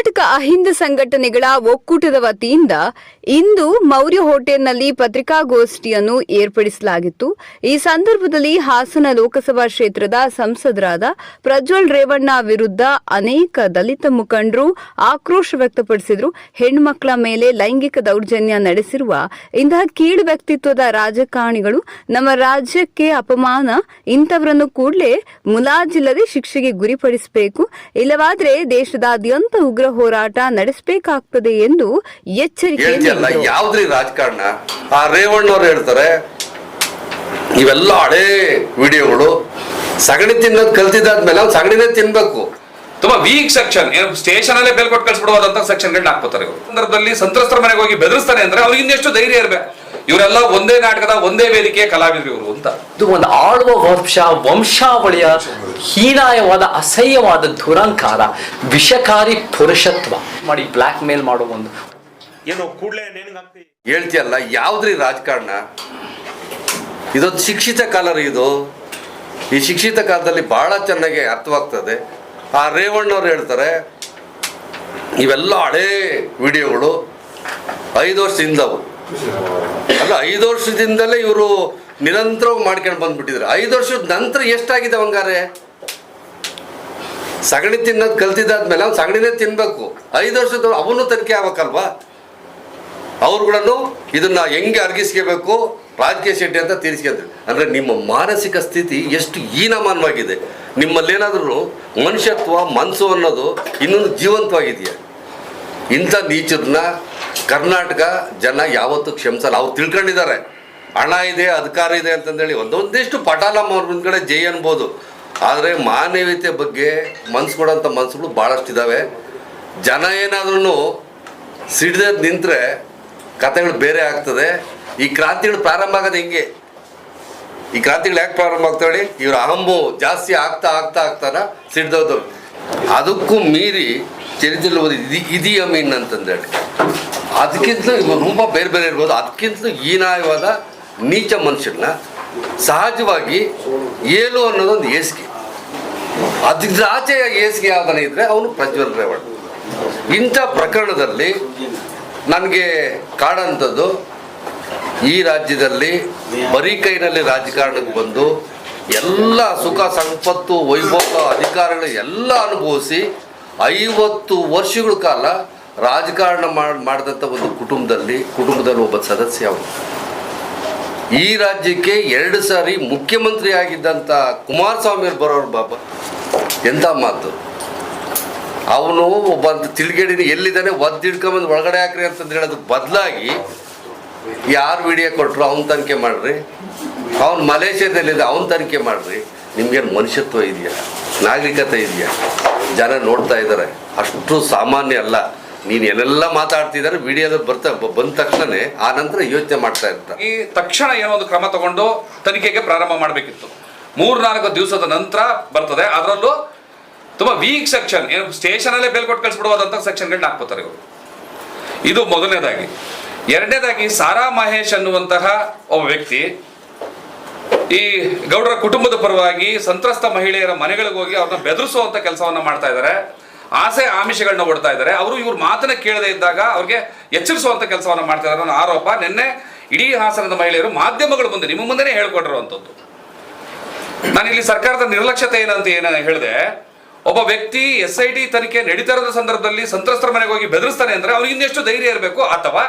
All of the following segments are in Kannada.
ಕರ್ನಾಟಕ ಅಹಿಂದ ಸಂಘಟನೆಗಳ ಒಕ್ಕೂಟದ ವತಿಯಿಂದ ಇಂದು ಮೌರ್ಯ ಹೋಟೆಲ್ನಲ್ಲಿ ಪತ್ರಿಕಾಗೋಷ್ಠಿಯನ್ನು ಏರ್ಪಡಿಸಲಾಗಿತ್ತು. ಈ ಸಂದರ್ಭದಲ್ಲಿ ಹಾಸನ ಲೋಕಸಭಾ ಕ್ಷೇತ್ರದ ಸಂಸದರಾದ ಪ್ರಜ್ವಲ್ ರೇವಣ್ಣ ವಿರುದ್ಧ ಅನೇಕ ದಲಿತ ಮುಖಂಡರು ಆಕ್ರೋಶ ವ್ಯಕ್ತಪಡಿಸಿದರು. ಹೆಣ್ಮಕ್ಕಳ ಮೇಲೆ ಲೈಂಗಿಕ ದೌರ್ಜನ್ಯ ನಡೆಸಿರುವ ಇಂತಹ ಕೀಳು ವ್ಯಕ್ತಿತ್ವದ ರಾಜಕಾರಣಿಗಳು ನಮ್ಮ ರಾಜ್ಯಕ್ಕೆ ಅಪಮಾನ ಇಂಥವರನ್ನು ಕೂಡಲೇ ಮುಲಾಜಿಲ್ಲದೆ ಶಿಕ್ಷೆಗೆ ಗುರಿಪಡಿಸಬೇಕು. ಇಲ್ಲವಾದರೆ ದೇಶದಾದ್ಯಂತ ಉಗ್ರ ಹೋರಾಟ ನಡೆಸಬೇಕಾಗ್ತದೆ ಎಂದು ಎಚ್ಚರಿಕೆ ಯಾವ್ದ್ರಿ ರಾಜಕಾರಣ? ಆ ರೇವಣ್ಣವ್ರು ಹೇಳ್ತಾರೆ ಇವೆಲ್ಲ ಹಳೇ ವಿಡಿಯೋಗಳು. ಸಗಣಿ ತಿನ್ನೋದು ಕಲ್ತಿದ್ದಾದ್ಮೇಲೆ ಅವ್ನು ಸಗಣಿನೇ ತಿನ್ಬೇಕು. ತುಂಬಾ ವೀಕ್ ಸೆಕ್ಷನ್ ಏನು ಸ್ಟೇಷನ್ ಅಲ್ಲೇ ಬೇಲ್ ಕೊಟ್ಟು ಕಳ್ಸಿಬಿಡುವಂತ ಸೆಕ್ಷನ್ ಇವರು. ಸಂದರ್ಭದಲ್ಲಿ ಸಂತ್ರಸ್ತರ ಮನೆಗೆ ಹೋಗಿ ಬೆದರಿಸ್ತಾನೆ ಅಂದ್ರೆ ಅವ್ರಿಗೆ ಇನ್ನೆಷ್ಟು ಧೈರ್ಯ ಇರ್ಬೇಕು. ಇವರೆಲ್ಲ ಒಂದೇ ನಾಟಕದ ಒಂದೇ ವೇದಿಕೆ ಕಲಾವಿದರು ಇವರು ಅಂತ. ಇದು ಒಂದು ಆಳುವ ವಂಶ ವಂಶಾವಳಿಯ ಹೀನಾಯವಾದ ಅಸಹ್ಯವಾದ ದುರಂಕಾರ ವಿಷಕಾರಿ ಪುರುಷತ್ವ. ಮಾಡಿ ಬ್ಲ್ಯಾಕ್ ಮೇಲ್ ಮಾಡೋ ಒಂದು. ಏನು ಕೂಡಲೇ ಹೇಳ್ತಿಯಲ್ಲ ಯಾವ್ದ್ರಿ ರಾಜಕಾರಣ? ಇದೊಂದು ಶಿಕ್ಷಿತ ಕಾಲ ರೀ ಇದು. ಈ ಶಿಕ್ಷಿತ ಕಾಲದಲ್ಲಿ ಬಹಳ ಚೆನ್ನಾಗಿ ಅರ್ಥವಾಗ್ತದೆ. ಆ ರೇವಣ್ಣವ್ರು ಹೇಳ್ತಾರೆ ಇವೆಲ್ಲ ಹಳೇ ವಿಡಿಯೋಗಳು ಐದು ವರ್ಷದಿಂದವು ಐದು ವರ್ಷದಿಂದಲೇ ಇವರು ನಿರಂತರವಾಗಿ ಮಾಡ್ಕೊಂಡು ಬಂದ್ಬಿಟ್ಟಿದ್ರು. ಐದು ವರ್ಷದ ನಂತರ ಎಷ್ಟಾಗಿದೆ ಅವಂಗಾರೆ ಸಗಣಿ ತಿನ್ನೋದು ಕಲ್ತಿದ್ದಾದ್ಮೇಲೆ ಅವ್ನು ಸಗಣಿನೇ ತಿನ್ಬೇಕು. ಐದು ವರ್ಷದ ಅವನು ತನಿಖೆ ಆಗ್ಬೇಕಲ್ವಾ? ಅವ್ರು ಕೂಡ ಇದನ್ನ ಹೆಂಗೆ ಅರ್ಗಿಸ್ಕೋಬೇಕು? ರಾಜಕೀಯ ಶೆಟ್ಟಿ ಅಂತ ತೀರಿಸ್ಕೊಂಡ್ರಿ. ಅಂದ್ರೆ ನಿಮ್ಮ ಮಾನಸಿಕ ಸ್ಥಿತಿ ಎಷ್ಟು ಹೀನಮಾನವಾಗಿದೆ. ನಿಮ್ಮಲ್ಲೇನಾದರೂ ಮನುಷ್ಯತ್ವ ಮನಸ್ಸು ಅನ್ನೋದು ಇನ್ನೊಂದು ಜೀವಂತವಾಗಿದೆಯಾ? ಇಂಥ ನೀಚರನ್ನ ಕರ್ನಾಟಕ ಜನ ಯಾವತ್ತೂ ಕ್ಷಮಿಸಲ್ಲ. ಅವ್ರು ತಿಳ್ಕೊಂಡಿದ್ದಾರೆ. ಹಣ ಇದೆ, ಅಧಿಕಾರ ಇದೆ ಅಂತಂದೇಳಿ ಒಂದೊಂದಿಷ್ಟು ಪಟಾಲಮ್ಮ ಅವ್ರ ಮುಂದ್ಗಡೆ ಜೈ ಅನ್ಬೋದು. ಆದರೆ ಮಾನವೀಯತೆ ಬಗ್ಗೆ ಮನ್ಸು ಕೊಡೋಂಥ ಮನ್ಸುಗಳು ಭಾಳಷ್ಟಿದ್ದಾವೆ ಜನ ಏನಾದ್ರೂ ಸಿಡ್ದೆ ನಿಂತರೆ ಕಥೆಗಳು ಬೇರೆ ಆಗ್ತದೆ. ಈ ಕ್ರಾಂತಿಗಳು ಪ್ರಾರಂಭ ಆಗೋದು ಹೆಂಗೆ. ಈ ಕ್ರಾಂತಿಗಳು ಯಾಕೆ ಪ್ರಾರಂಭ ಆಗ್ತಾವೆ ಇವ್ರ ಅಹಂಬು ಜಾಸ್ತಿ ಆಗ್ತಾ ಆಗ್ತಾ ಆಗ್ತಾನ ಸಿಡ್ದೋದು ಅದಕ್ಕೂ ಮೀರಿ ಚರಿತ್ರೆಯಲ್ಲಿ ಓದಿ ಇದಿ ಇದಿಯ ಮೀನ್ ಅಂತಂದೇಳಿ. ಅದಕ್ಕಿಂತಲೂ ತುಂಬ ಬೇರೆ ಬೇರೆ ಇರ್ಬೋದು. ಅದಕ್ಕಿಂತಲೂ ಹೀನಾಯವಾದ, ನೀಚ ಮನುಷ್ಯನ ಸಹಜವಾಗಿ ಏಲು ಅನ್ನೋದೊಂದು ಏಸಿಗೆ. ಅದ್ರ ಆಚೆಯ ಏಸಿಗೆ ಯಾವ್ದನ ಇದ್ರೆ ಅವನು ಪ್ರಜ್ವಲ್ ರೇವಣ್ಣ ಇಂಥ ಪ್ರಕರಣದಲ್ಲಿ ನನಗೆ ಕಾಡಂಥದ್ದು ಈ ರಾಜ್ಯದಲ್ಲಿ ಬರೀ ಕೈನಲ್ಲಿ ರಾಜಕಾರಣಕ್ಕೆ ಬಂದು ಎಲ್ಲ ಸುಖ, ಸಂಪತ್ತು ವೈಭವ ಅಧಿಕಾರಗಳು ಎಲ್ಲ ಅನುಭವಿಸಿ ಐವತ್ತು ವರ್ಷಗಳ ಕಾಲ ರಾಜಕಾರಣ ಮಾಡಿ ಮಾಡಿದಂಥ ಒಂದು ಕುಟುಂಬದಲ್ಲಿ ಕುಟುಂಬದಲ್ಲಿ ಒಬ್ಬ ಸದಸ್ಯ ಅವನು. ಈ ರಾಜ್ಯಕ್ಕೆ ಎರಡು ಸಾರಿ ಮುಖ್ಯಮಂತ್ರಿ ಆಗಿದ್ದಂಥ ಕುಮಾರಸ್ವಾಮಿ ಬರೋರು ಬಾಬಾ ಎಂಥ ಮಾತು? ಅವನು ಒಬ್ಬ ತಿಳಿಗೇಡಿ ತಿಳ್ಗೇಡಿನ ಎಲ್ಲಿದ್ದಾನೆ, ಒದ್ದು ಹಿಡ್ಕೊಂಬಂದು ಒಳಗಡೆ ಹಾಕ್ರಿ ಅಂತಂದು ಹೇಳೋದಕ್ಕೆ ಬದಲಾಗಿ ಯಾರು ವಿಡಿಯೋ ಕೊಟ್ಟರು ಅವ್ನ ತನಿಖೆ ಮಾಡ್ರಿ. ಅವ್ನು ಮಲೇಷ್ಯಾದಲ್ಲಿದ್ದ ಅವ್ನ ತನಿಖೆ ಮಾಡ್ರಿ. ನಿಮ್ಗೇನು ಮನುಷ್ಯತ್ವ ಇದೆಯಾ? ನಾಗರಿಕತೆ ಇದೆಯಾ? ಜನ ನೋಡ್ತಾ ಇದ್ದಾರೆ ಅಷ್ಟು ಸಾಮಾನ್ಯ ಅಲ್ಲ. ನೀನು ಏನೆಲ್ಲ ಮಾತಾಡ್ತಿದ್ದಾರೆ ವಿಡಿಯೋದಲ್ಲಿ ಬರ್ತಾ ಬಂದ ತಕ್ಷಣನೇ ಆ ನಂತರ ಯೋಚನೆ ಮಾಡ್ತಾ ಇರ್ತಾರೆ. ಈ ತಕ್ಷಣ ಏನೋ ಒಂದು ಕ್ರಮ ತಗೊಂಡು ತನಿಖೆಗೆ ಪ್ರಾರಂಭ ಮಾಡಬೇಕಿತ್ತು. ಮೂರ್ನಾಲ್ಕು ದಿವಸದ ನಂತರ ಬರ್ತದೆ. ಅದರಲ್ಲೂ ತುಂಬಾ ವೀಕ್ ಸೆಕ್ಷನ್ ಏನು ಸ್ಟೇಷನಲ್ಲೇ ಬೇಲ್ ಕೊಟ್ಟು ಕಳಿಸ್ಬಿಡುವಂಥ ಸೆಕ್ಷನ್ಗಳನ್ನ ಹಾಕ್ಬೋತಾರೆ ಇವರು. ಇದು ಮೊದಲನೇದಾಗಿ. ಎರಡನೇದಾಗಿ, ಸಾರಾ ಮಹೇಶ್ ಅನ್ನುವಂತಹ ಒಬ್ಬ ವ್ಯಕ್ತಿ ಈ ಗೌಡರ ಕುಟುಂಬದ ಪರವಾಗಿ ಸಂತ್ರಸ್ತ ಮಹಿಳೆಯರ ಮನೆಗಳಿಗೆ ಹೋಗಿ ಅವ್ರನ್ನ ಬೆದರಿಸುವಂತ ಕೆಲಸವನ್ನ ಮಾಡ್ತಾ ಇದ್ದಾರೆ. ಆಸೆ ಆಮಿಷಗಳನ್ನ ಒಡ್ತಾ ಇದ್ದಾರೆ. ಅವರು ಇವ್ರ ಮಾತನ್ನ ಕೇಳದೆ ಇದ್ದಾಗ ಅವ್ರಿಗೆ ಎಚ್ಚರಿಸುವಂತ ಕೆಲಸವನ್ನ ಮಾಡ್ತಾ ಇದ್ದಾರೆ ಆರೋಪ. ನಿನ್ನೆ ಇಡೀ ಹಾಸನದ ಮಹಿಳೆಯರು ಮಾಧ್ಯಮಗಳ ಮುಂದೆ ನಿಮ್ಮ ಮುಂದೆನೇ ಹೇಳ್ಕೊಟ್ಟಿರುವಂಥದ್ದು ನಾನು ಇಲ್ಲಿ ಸರ್ಕಾರದ ನಿರ್ಲಕ್ಷ್ಯತೆ ಏನಂತ ಏನ ಹೇಳಿದೆ, ಒಬ್ಬ ವ್ಯಕ್ತಿ ಎಸ್ ಐ ಟಿ ತನಿಖೆ ನಡೀತಾ ಇರೋ ಸಂದರ್ಭದಲ್ಲಿ ಸಂತ್ರಸ್ತರ ಮನೆಗೆ ಹೋಗಿ ಬೆದರಿಸ್ತಾನೆ ಅಂದ್ರೆ ಅವ್ರಿಗೆ ಇನ್ನೆಷ್ಟು ಧೈರ್ಯ ಇರಬೇಕು? ಅಥವಾ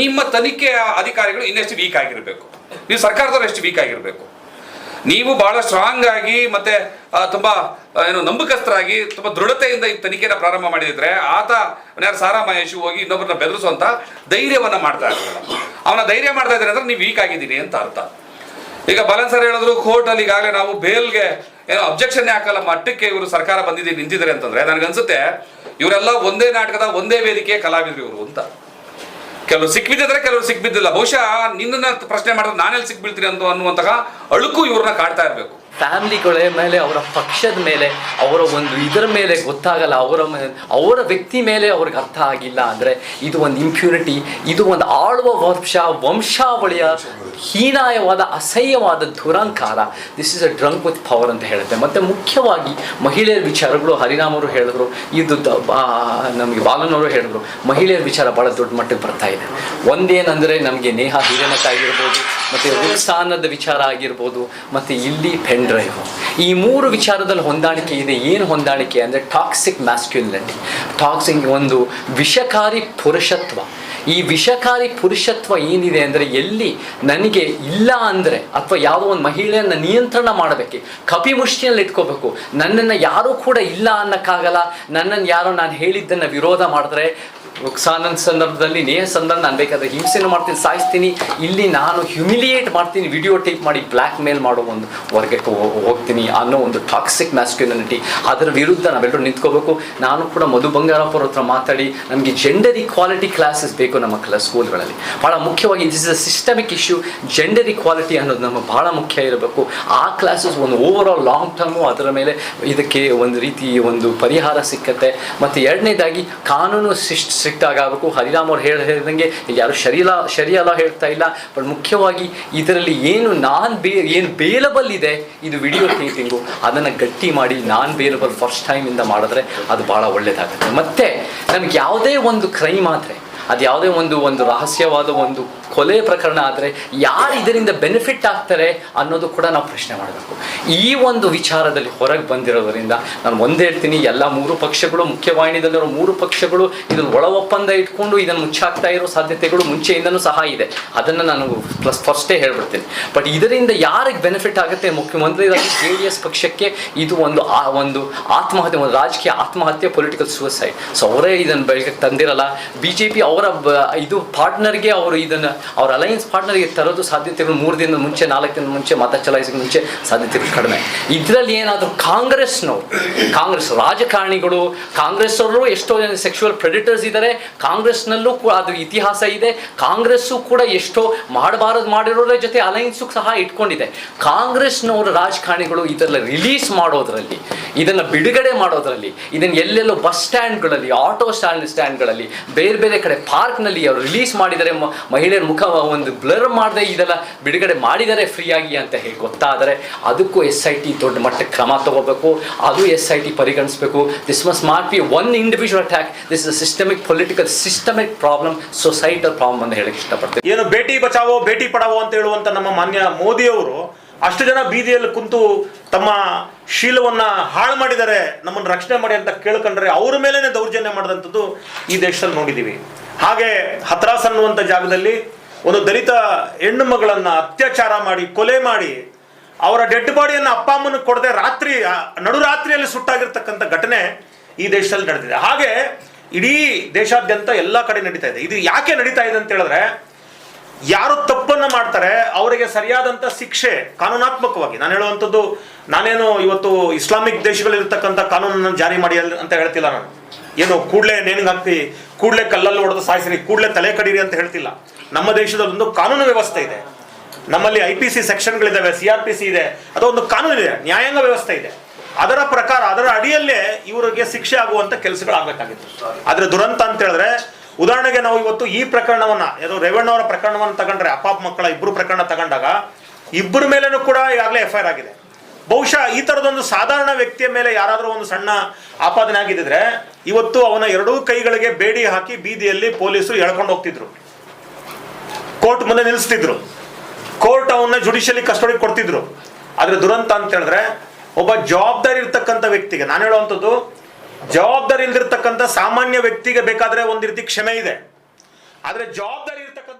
ನಿಮ್ಮ ತನಿಖೆಯ ಅಧಿಕಾರಿಗಳು ಇನ್ನೆಷ್ಟು ವೀಕ್ ಆಗಿರಬೇಕು? ನೀವು ಸರ್ಕಾರದವ್ರು ಎಷ್ಟು ವೀಕ್ ಆಗಿರಬೇಕು? ನೀವು ಬಹಳ ಸ್ಟ್ರಾಂಗ್ ಆಗಿ ಮತ್ತೆ ತುಂಬಾ ಏನು ನಂಬಿಕಸ್ಥರಾಗಿ ತುಂಬಾ ದೃಢತೆಯಿಂದ ಈ ತನಿಖೆನ ಪ್ರಾರಂಭ ಮಾಡಿದ್ರೆ ಆತ, ಯಾರು ಸಾರಾ ಮಹೇಶ್ ಹೋಗಿ ಇನ್ನೊಬ್ಬರನ್ನ ಬೆದರಿಸುವಂತ ಧೈರ್ಯವನ್ನ ಮಾಡ್ತಾ ಇರಲಿಲ್ಲ ಅವನ ಧೈರ್ಯ ಮಾಡ್ತಾ ಇದ್ದಾರೆ ಅಂದ್ರೆ ನೀವು ವೀಕ್ ಆಗಿದ್ದೀನಿ ಅಂತ ಅರ್ಥ. ಈಗ ಬಲನ್ ಸರ್ ಹೇಳಿದ್ರು ಕೋರ್ಟ್ ಅಲ್ಲಿ ಈಗಾಗಲೇ ನಾವು ಬೇಲ್ಗೆ ಏನೋ ಅಬ್ಜೆಕ್ಷನ್ ಹಾಕಲ್ಲ, ಮಟ್ಟಕ್ಕೆ ಇವರು ಸರ್ಕಾರ ಬಂದಿದೆ, ನಿಂತಿದ್ದಾರೆ ಅಂತಂದ್ರೆ, ನನಗನ್ಸುತ್ತೆ, ಇವರೆಲ್ಲ ಒಂದೇ ನಾಟಕದ ಒಂದೇ ವೇದಿಕೆಯ ಕಲಾವಿದರು ಇವರು ಅಂತ. ಕೆಲವರು ಸಿಕ್ಬಿದ್ದಿದ್ರೆ ಕೆಲವರು ಸಿಕ್ಬಿದ್ದಿಲ್ಲ. ಬಹುಶಃ ನಿನ್ನನ್ನು ಪ್ರಶ್ನೆ ಮಾಡಿದ್ರೆ ನಾನೆಲ್ಲಿ ಸಿಕ್ಬೀಳ್ತೀನಿ ಅಂತ ಅನ್ನುವಂತಹ ಅಳುಕು ಇವ್ರನ್ನ ಕಾಡ್ತಾ ಇರಬೇಕು. ಫ್ಯಾಮಿಲಿಗಳ ಮೇಲೆ ಅವರ ಪಕ್ಷದ ಮೇಲೆ ಅವರ ಒಂದು ಇದರ ಮೇಲೆ ಗೊತ್ತಾಗಲ್ಲ ಅವರ ಅವರ ವ್ಯಕ್ತಿ ಮೇಲೆ ಅವ್ರಿಗೆ ಅರ್ಥ ಆಗಿಲ್ಲ ಅಂದರೆ ಇದು ಒಂದು ಇಂಪ್ಯೂರಿಟಿ ಇದು ಒಂದು ಆಳುವ ವಂಶ ವಂಶಾವಳಿಯ ಹೀನಾಯವಾದ ಅಸಹ್ಯವಾದ ದುರಂಕಾರ. This is a drunk with power ಅಂತ ಹೇಳುತ್ತೆ. ಮತ್ತು ಮುಖ್ಯವಾಗಿ ಮಹಿಳೆಯರ ವಿಚಾರಗಳು ಹರಿನಾಮರು ಹೇಳಿದ್ರು ಇದು ನಮಗೆ ಬಾಲನವರು ಹೇಳಿದ್ರು ಮಹಿಳೆಯರ ವಿಚಾರ ಭಾಳ ದೊಡ್ಡ ಮಟ್ಟಕ್ಕೆ ಬರ್ತಾ ಇದೆ. ಒಂದೇನಂದರೆ ನಮಗೆ ನೇಹ ಹಿರೇನಕ್ ಆಗಿರ್ಬೋದು ಮತ್ತು ಉತ್ಸಾಹದ ವಿಚಾರ ಆಗಿರ್ಬೋದು ಮತ್ತು ಇಲ್ಲಿ ಡ್ರೈವ್ ಈ ಮೂರು ವಿಚಾರದಲ್ಲಿ ಹೊಂದಾಣಿಕೆ ಇದೆ. ಏನು ಹೊಂದಾಣಿಕೆ ಅಂದರೆ ಟಾಕ್ಸಿಕ್ ಮ್ಯಾಸ್ಕ್ಯುಲಿನಿಟಿ ಟಾಕ್ಸಿಕ್ ಒಂದು ವಿಷಕಾರಿ ಪುರುಷತ್ವ. ಈ ವಿಷಕಾರಿ ಪುರುಷತ್ವ ಏನಿದೆ ಅಂದರೆ ಎಲ್ಲಿ ನನಗೆ ಇಲ್ಲ ಅಂದರೆ ಅಥವಾ ಯಾವುದೋ ಒಂದು ಮಹಿಳೆಯನ್ನು ನಿಯಂತ್ರಣ ಮಾಡಬೇಕು, ಕಪಿಮುಷ್ಟಿಯಲ್ಲಿ ಇಟ್ಕೋಬೇಕು, ನನ್ನನ್ನು ಯಾರೂ ಕೂಡ ಇಲ್ಲ ಅನ್ನೋಕ್ಕಾಗಲ್ಲ, ನನ್ನನ್ನು ಯಾರೋ ನಾನು ಹೇಳಿದ್ದನ್ನು ವಿರೋಧ ಮಾಡಿದ್ರೆ ರುಕ್ಸಾನನ್ ಸಂದರ್ಭದಲ್ಲಿ ನೇಹ ಸಂದರ್ಭ ನಾನು ಬೇಕಾದ್ರೆ ಹಿಂಸೆನೂ ಮಾಡ್ತೀನಿ, ಸಾಯಿಸ್ತೀನಿ. ಇಲ್ಲಿ ನಾನು ಹ್ಯುಮಿಲಿಯೇಟ್ ಮಾಡ್ತೀನಿ ವಿಡಿಯೋ ಟೇಪ್ ಮಾಡಿ ಬ್ಲ್ಯಾಕ್ ಮೇಲ್ ಮಾಡೋ ಒಂದು ವರ್ಗಕ್ಕೆ ಹೋಗ್ತೀನಿ ಅನ್ನೋ ಒಂದು ಟಾಕ್ಸಿಕ್ ಮ್ಯಾಸ್ಕ್ಯುನಿಟಿ ಅದರ ವಿರುದ್ಧ ನಾವೆಲ್ಲರೂ ನಿಂತ್ಕೋಬೇಕು. ನಾನು ಕೂಡ ಮಧು ಬಂಗಾರಪ್ಪ ಹತ್ರ ಮಾತಾಡಿ, ನಮಗೆ ಜೆಂಡರ್ ಇಕ್ವಾಲಿಟಿ ಕ್ಲಾಸಸ್ ಬೇಕು ನಮ್ಮ ಕ್ಲಾಸ್ ಸ್ಕೂಲ್ಗಳಲ್ಲಿ. ಭಾಳ ಮುಖ್ಯವಾಗಿ this is a systemic issue gender equality ಅನ್ನೋದು ನಮ್ಮ ಭಾಳ ಮುಖ್ಯ ಇರಬೇಕು. ಆ ಕ್ಲಾಸಸ್ ಒಂದು ಓವರ್ ಆಲ್ ಲಾಂಗ್ ಟರ್ಮು ಅದರ ಮೇಲೆ ಇದಕ್ಕೆ ಒಂದು ರೀತಿ ಒಂದು ಪರಿಹಾರ ಸಿಕ್ಕತ್ತೆ. ಮತ್ತು ಎರಡನೇದಾಗಿ, ಕಾನೂನು ಶಿಸ್ಟ್ ಸ್ಟ್ರಿಕ್ಟ್ ಆಗಬೇಕು ಹರಿರಾಮ್ ಅವ್ರು ಹೇಳಿ, ಹೇಳಿದಂಗೆ ಯಾರು ಶರೀಲ ಶರಿಯಲ್ಲ ಹೇಳ್ತಾ ಇಲ್ಲ. ಬಟ್ ಮುಖ್ಯವಾಗಿ ಇದರಲ್ಲಿ ಏನು ನಾನ್ ಬೇ, ಏನು ಬೇಲಬಲ್ ಇದೆ, ಇದು ವಿಡಿಯೋ ಥಿಂಕಿಂಗು ಅದನ್ನು ಗಟ್ಟಿ ಮಾಡಿ ನಾನ್ ಬೇಲಬಲ್ ಫಸ್ಟ್ ಟೈಮಿಂದ ಮಾಡಿದ್ರೆ ಅದು ಭಾಳ ಒಳ್ಳೆಯದಾಗುತ್ತೆ ಮತ್ತು ನಮ್ಗೆ ಯಾವುದೇ ಒಂದು ಕ್ರೈಮ್ ಆದರೆ ಅದು ಯಾವುದೇ ಒಂದು ಒಂದು ರಹಸ್ಯವಾದ ಒಂದು ಕೊಲೆ ಪ್ರಕರಣ ಆದರೆ ಯಾರು ಇದರಿಂದ ಬೆನಿಫಿಟ್ ಆಗ್ತಾರೆ ಅನ್ನೋದು ಕೂಡ ನಾವು ಪ್ರಶ್ನೆ ಮಾಡಬೇಕು. ಈ ಒಂದು ವಿಚಾರದಲ್ಲಿ ಹೊರಗೆ ಬಂದಿರೋದರಿಂದ ನಾನು ಒಂದೇ ಹೇಳ್ತೀನಿ, ಎಲ್ಲ ಮೂರು ಪಕ್ಷಗಳು ಮುಖ್ಯವಾಹಿನಿಯಲ್ಲಿರೋ ಮೂರು ಪಕ್ಷಗಳು ಇದನ್ನು ಒಳ ಒಪ್ಪಂದ ಇಟ್ಕೊಂಡು ಇದನ್ನು ಮುಚ್ಚಾಕ್ತಾ ಇರೋ ಸಾಧ್ಯತೆಗಳು ಮುಂಚೆಯಿಂದನೂ ಸಹ ಇದೆ. ಅದನ್ನು ನಾನು ಪ್ಲಸ್ ಫಸ್ಟೇ ಹೇಳ್ಬಿಡ್ತೀನಿ. ಬಟ್ ಇದರಿಂದ ಯಾರಿಗೆ ಬೆನಿಫಿಟ್ ಆಗುತ್ತೆ ಮುಖ್ಯಮಂತ್ರಿಯಾಗಿ ಜೆ ಡಿ ಎಸ್ ಪಕ್ಷಕ್ಕೆ ಇದು ಒಂದು ಆ ಒಂದು ಆತ್ಮಹತ್ಯೆ, ಒಂದು ರಾಜಕೀಯ ಆತ್ಮಹತ್ಯೆ ಪೊಲಿಟಿಕಲ್ ಸೂಸೈಡ್ ಸೊ ಅವರೇ ಇದನ್ನು ಬೆಳಗ್ಗೆ ತಂದಿರಲ್ಲ. ಬಿ ಜೆ ಪಿ ಅವರ ಇದು ಪಾರ್ಟ್ನರ್ಗೆ ಅವರು ಇದನ್ನು ಅವ್ರ ಅಲಯನ್ಸ್ ಪಾರ್ಟ್ನರ್ಗೆ ತರೋದು ಸಾಧ್ಯತೆಗಳು ಮೂರು ದಿನದ ಮುಂಚೆ, ನಾಲ್ಕು ದಿನದ ಮುಂಚೆ, ಮತ ಚಲಾಯಿಸಿದ ಮುಂಚೆ ಸಾಧ್ಯತೆಗಳು ಕಡಿಮೆ. ಇದರಲ್ಲಿ ಏನಾದರೂ ಕಾಂಗ್ರೆಸ್ನವರು, ಕಾಂಗ್ರೆಸ್ ರಾಜಕಾರಣಿಗಳು ಕಾಂಗ್ರೆಸ್ ಅವರು ಎಷ್ಟೋ ಜನ ಸೆಕ್ಷುವಲ್ ಪ್ರೆಡಿಟರ್ಸ್ ಇದ್ದಾರೆ ಕಾಂಗ್ರೆಸ್ನಲ್ಲೂ ಕೂಡ ಅದು ಇತಿಹಾಸ ಇದೆ, ಕಾಂಗ್ರೆಸ್ಸು ಕೂಡ ಎಷ್ಟೋ ಮಾಡಬಾರದು ಮಾಡಿರೋದ್ರ ಜೊತೆ ಅಲೈನ್ಸು ಸಹ ಇಟ್ಕೊಂಡಿದೆ. ಕಾಂಗ್ರೆಸ್ನವರ ರಾಜಕಾರಣಿಗಳು ಇದೆಲ್ಲ ರಿಲೀಸ್ ಮಾಡೋದ್ರಲ್ಲಿ, ಇದನ್ನು ಬಿಡುಗಡೆ ಮಾಡೋದ್ರಲ್ಲಿ, ಇದನ್ನು ಎಲ್ಲೆಲ್ಲೋ ಬಸ್ ಸ್ಟ್ಯಾಂಡ್ಗಳಲ್ಲಿ ಆಟೋ ಸ್ಟ್ಯಾಂಡ್ ಸ್ಟ್ಯಾಂಡ್ಗಳಲ್ಲಿ ಬೇರೆ ಬೇರೆ ಕಡೆ ಪಾರ್ಕ್ನಲ್ಲಿ ಅವರು ರಿಲೀಸ್ ಮಾಡಿದರೆ ಮಹಿಳೆಯರ ಮುಖ ಒಂದು ಬ್ಲರ್ ಮಾಡದೆ ಇದೆಲ್ಲ ಬಿಡುಗಡೆ ಮಾಡಿದರೆ ಫ್ರೀಯಾಗಿ ಅಂತ ಹೇಳಿ ಗೊತ್ತಾದರೆ ಅದಕ್ಕೂ ಎಸ್ ಐ ಟಿ ದೊಡ್ಡ ಮಟ್ಟಕ್ಕೆ ಕ್ರಮ ತಗೋಬೇಕು, ಅದು ಎಸ್ ಐ ಟಿ ಪರಿಗಣಿಸಬೇಕು. This must not be one individual attack this is systemic political systemic problem societal problem ಅಂತ ಹೇಳಕ್ಕೆ ಇಷ್ಟಪಡ್ತೀನಿ. ಏನು ಭೇಟಿ ಬಚಾವೋ, ಭೇಟಿ ಪಡಾವೋ ಅಂತ ಹೇಳುವಂತ ನಮ್ಮ ಮಾನ್ಯ ಮೋದಿಯವರು ಅಷ್ಟು ಜನ ಬೀದಿಯಲ್ಲಿ ಕುಂತು ತಮ್ಮ ಶೀಲವನ್ನ ಹಾಳು ಮಾಡಿದರೆ, ನಮ್ಮನ್ನು ರಕ್ಷಣೆ ಮಾಡಿ ಅಂತ ಕೇಳ್ಕೊಂಡ್ರೆ ಅವ್ರ ಮೇಲೇನೆ ದೌರ್ಜನ್ಯ ಮಾಡಿದಂಥದ್ದು ಈ ದೇಶದಲ್ಲಿ ನೋಡಿದ್ದೀವಿ. ಹಾಗೆ ಹತ್ರಾಸ್ ಅನ್ನುವಂಥ ಜಾಗದಲ್ಲಿ ಒಂದು ದಲಿತ ಹೆಣ್ಣು ಮಗಳನ್ನ ಅತ್ಯಾಚಾರ ಮಾಡಿ, ಕೊಲೆ ಮಾಡಿ, ಅವರ ಡೆಡ್ ಬಾಡಿಯನ್ನು ಅಪ್ಪ ಅಮ್ಮನ ಕೊಡದೆ ರಾತ್ರಿ ನಡುರಾತ್ರಿಯಲ್ಲಿ ಸುಟ್ಟಾಗಿರ್ತಕ್ಕಂಥ ಘಟನೆ ಈ ದೇಶದಲ್ಲಿ ನಡೆದಿದೆ. ಹಾಗೆ ಇಡೀ ದೇಶಾದ್ಯಂತ ಎಲ್ಲ ಕಡೆ ನಡೀತಾ ಇದೆ. ಇದು ಯಾಕೆ ನಡೀತಾ ಇದೆ ಅಂತ ಹೇಳಿದ್ರೆ, ಯಾರು ತಪ್ಪನ್ನ ಮಾಡ್ತಾರೆ, ಅವರಿಗೆ ಸರಿಯಾದಂತ ಶಿಕ್ಷೆ ಕಾನೂನಾತ್ಮಕವಾಗಿ. ನಾನು ಹೇಳುವಂಥದ್ದು, ನಾನೇನು ಇವತ್ತು ಇಸ್ಲಾಮಿಕ್ ದೇಶಗಳಿರ್ತಕ್ಕಂಥ ಕಾನೂನನ್ನು ಜಾರಿ ಮಾಡಿ ಅಂತ ಹೇಳ್ತಿಲ್ಲ ನಾನು. ಏನು ಕೂಡಲೇ ನೇಣಿಗೆ ಹಾಕ್ತಿ ಕೂಡಲೇ ಕಲ್ಲಲ್ಲಿ ಹೊಡೆದು ಸಾಯಿಸಿರಿ, ಕೂಡಲೇ ತಲೆ ಕಡೀರಿ ಅಂತ ಹೇಳ್ತಿಲ್ಲ. ನಮ್ಮ ದೇಶದಲ್ಲಿ ಒಂದು ಕಾನೂನು ವ್ಯವಸ್ಥೆ ಇದೆ. ನಮ್ಮಲ್ಲಿ ಐ ಪಿ ಸಿ ಸೆಕ್ಷನ್ಗಳಿದ್ದಾವೆ ಸಿ ಆರ್ ಪಿ ಸಿ ಇದೆ, ಅಥವಾ ಒಂದು ಕಾನೂನು ಇದೆ ನ್ಯಾಯಾಂಗ ವ್ಯವಸ್ಥೆ ಇದೆ. ಅದರ ಪ್ರಕಾರ, ಅದರ ಅಡಿಯಲ್ಲೇ ಇವರಿಗೆ ಶಿಕ್ಷೆ ಆಗುವಂಥ ಕೆಲಸಗಳು ಆಗ್ಬೇಕಾಗಿತ್ತು ಆದ್ರೆ ದುರಂತ ಅಂತ ಹೇಳಿದ್ರೆ, ಉದಾಹರಣೆಗೆ ನಾವು ಇವತ್ತು ಈ ಪ್ರಕರಣವನ್ನ ಯಾವುದೋ ರೇವಣ್ಣ ಅವರ ಪ್ರಕರಣವನ್ನ ತಗೊಂಡ್ರೆ, ಅಪ್ಪ ಮಕ್ಕಳ ಇಬ್ಬರು ಪ್ರಕರಣ ತಗೊಂಡಾಗ, ಇಬ್ಬರ ಮೇಲೇನೂ ಕೂಡ ಈಗಾಗಲೇ ಎಫ್ ಐ ಆಗಿದೆ. ಬಹುಶಃ ಈ ಥರದೊಂದು ಸಾಧಾರಣ ವ್ಯಕ್ತಿಯ ಮೇಲೆ ಯಾರಾದರೂ ಒಂದು ಸಣ್ಣ ಆಪಾದನೆ ಆಗಿದ್ರೆ ಇವತ್ತು ಅವನ ಎರಡೂ ಕೈಗಳಿಗೆ ಬೇಡಿ ಹಾಕಿ ಬೀದಿಯಲ್ಲಿ ಪೊಲೀಸರು ಎಳ್ಕೊಂಡು ಹೋಗ್ತಿದ್ರು. ಕೋರ್ಟ್ ಮುಂದೆ ನಿಲ್ಲಿಸ್ತಿದ್ರು. ಕೋರ್ಟ್ ಅವನ್ನ ಜುಡಿಷಿಯಲಿ ಕಸ್ಟಡಿ ಕೊಡ್ತಿದ್ರು. ಆದ್ರೆ ದುರಂತ ಅಂತ ಹೇಳಿದ್ರೆ ಒಬ್ಬ ಜವಾಬ್ದಾರಿ ಇರ್ತಕ್ಕಂಥ ವ್ಯಕ್ತಿಗೆ, ನಾನು ಹೇಳುವಂಥದ್ದು, ಜವಾಬ್ದಾರಿ ಇಲ್ದಿರ್ತಕ್ಕಂಥ ಸಾಮಾನ್ಯ ವ್ಯಕ್ತಿಗೆ ಬೇಕಾದ್ರೆ ಒಂದ್ ರೀತಿ ಕ್ಷಮೆ ಇದೆ. ಆದ್ರೆ ಜವಾಬ್ದಾರಿ ಇರ್ತಕ್ಕಂಥ